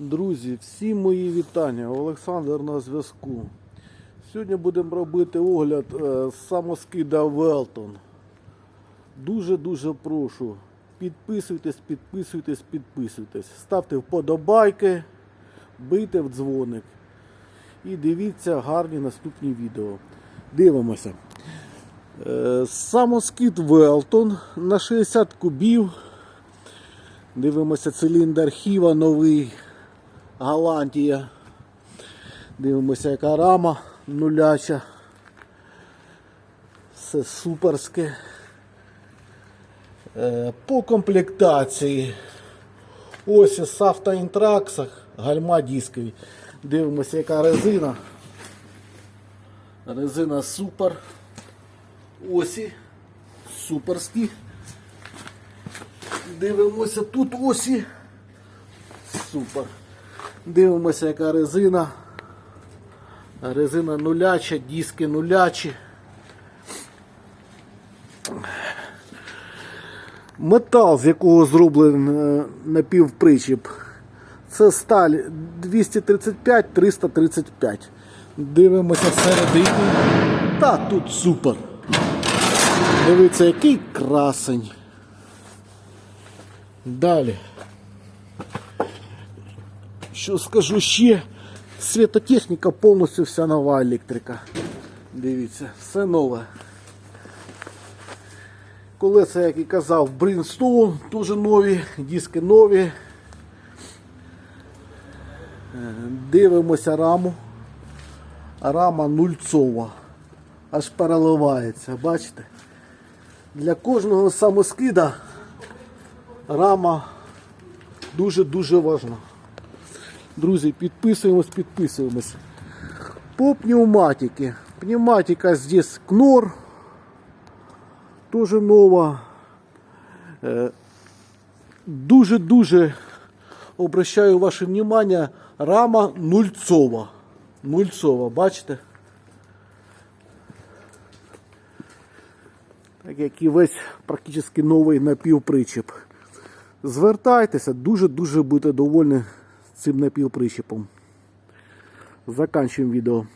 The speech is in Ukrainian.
Друзі, всі мої вітання. Олександр на зв'язку. Сьогодні будемо робити огляд е, самоскида Велтон. Дуже-дуже прошу. Підписуйтесь, підписуйтесь, підписуйтесь. Ставте вподобайки, бийте в дзвоник. І дивіться гарні наступні відео. Дивимося. Е, Самоскид Велтон на 60 кубів. Дивимося циліндр Хіва новий. Голландія. Дивимося, яка рама нуляча. Все суперське. Е, По комплектації. Ось із автоінтраксах, гальма дискові. Дивимося, яка резина. Резина супер. Осі. Суперські. Дивимося тут осі. Супер. Дивимося, яка резина. Резина нуляча, диски нулячі. Метал, з якого зроблений е, напівпричіп. Це сталь 235-335. Дивимося всередині. Та тут супер. Дивіться, який красень. Далі. Що скажу ще? Світотехніка повністю вся нова електрика. Дивіться, все нове. Колеса, як і казав, Bridgestone, теж нові, диски нові. Е, Дивимося раму. Рама нульцова. Аж переливається, бачите? Для кожного самоскида рама дуже-дуже важна. Друзі, підписуємось, підписуємось. По пневматике. Пневматика здесь Кнор. Тоже нова. Е, Дуже-дуже обращаю ваше внимание. Рама нульцова. Нульцова, бачите? Так як і весь практично новий напівпричіп. Звертайтеся, дуже-дуже будете довольні цим напівприщепом. Заканчуємо відео.